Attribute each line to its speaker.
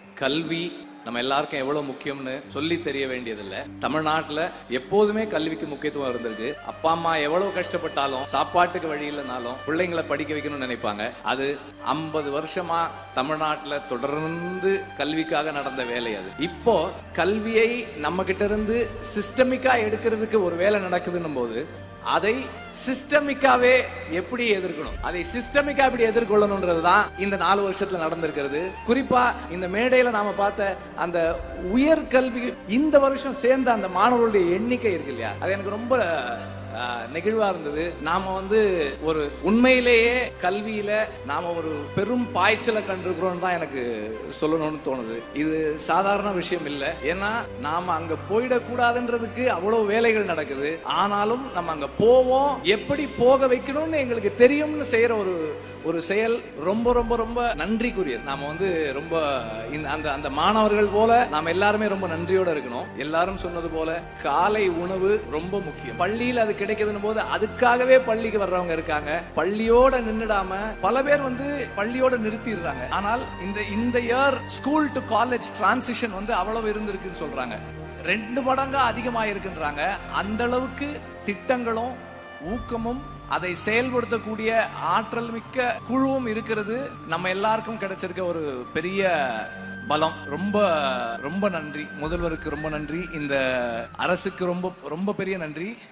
Speaker 1: கல்வி நம்ம எல்லாருக்கும் எவ்வளவு முக்கியம்னு சொல்லி தெரிய வேண்டியதில்லை. தமிழ்நாட்டுல எப்போதுமே கல்விக்கு முக்கியத்துவம் இருந்திருக்கு. அப்பா அம்மா எவ்வளவு கஷ்டப்பட்டாலும் சாப்பாட்டுக்கு வழி இல்லைனாலும் பிள்ளைங்களை படிக்க வைக்கணும்னு நினைப்பாங்க. அது ஐம்பது வருஷமா தமிழ்நாட்டுல தொடர்ந்து கல்விக்காக நடந்த வேலை அது. இப்போ கல்வியை நம்ம கிட்ட இருந்து சிஸ்டமிக்கா எடுக்கிறதுக்கு ஒரு வேலை நடக்குதுன்னும் போது அதை சிஸ்டமிக்காவே எப்படி எதிர்க்கணும்? அதை சிஸ்டமிக்கா எப்படி எதிர்கொள்ளணும்ன்றது தான் இந்த நாலு வருஷத்துல நடந்திருக்கிறது. குறிப்பா இந்த மேடையில நாம பார்த்த அந்த உயர்கல்வி இந்த வருஷம் சேர்ந்த அந்த மாணவர்களுடைய எண்ணிக்கை இருக்கு இல்லையா? அது எனக்கு ரொம்ப நெகிழ்வாக நெகிழ்வா இருந்தது. நாம வந்து ஒரு உண்மையிலேயே கல்வியில நாம ஒரு பெரும் பாய்ச்சலை கண்டிருக்கிறோம் தான் எனக்கு சொல்லணும்னு தோணுது. இது சாதாரண விஷயம் இல்லை. ஏன்னா நாம அங்க போயிடக்கூடாதுன்றதுக்கு அவ்வளவு வேலைகள் நடக்குது. ஆனாலும் நம்ம அங்க போவோம். எப்படி போக வைக்கணும்னு எங்களுக்கு தெரியும்னு செய்யற ஒரு ஒரு செயல் ரொம்ப ரொம்ப ரொம்ப நன்றிக்குரியது. நாம வந்து ரொம்ப இந்த அந்த அந்த மாணவர்கள் போல நாம எல்லாருமே ரொம்ப நன்றியோட இருக்கணும். எல்லாரும் சொன்னது போல காலை உணவு ரொம்ப முக்கியம். பள்ளியில் அதுக்கு கிடைக்குதுன்னு போது அதுக்காகவே பள்ளிக்கு வர்றவங்க இருக்காங்க. பள்ளியோட நின்றுடாம பல பேர் வந்து பள்ளியோட நிறுத்திடுறாங்க. ஆனால் இந்த இந்த year school to college transition வந்து அவ்வளவு இருந்திருக்குன்னு சொல்றாங்க. ரெண்டு மடங்கா அதிகமாக இருக்குன்றாங்க அந்த அளவுக்கு திட்டங்களும் ஊக்கமும் அதை செயல்படுத்தக்கூடிய ஆற்றல் மிக்க குழுவும் இருக்கிறது. நம்ம எல்லாருக்கும் கிடைச்சிருக்க ஒரு பெரிய பலம். ரொம்ப ரொம்ப நன்றி. முதல்வருக்கு ரொம்ப நன்றி. இந்த அரசுக்கு ரொம்ப ரொம்ப பெரிய நன்றி.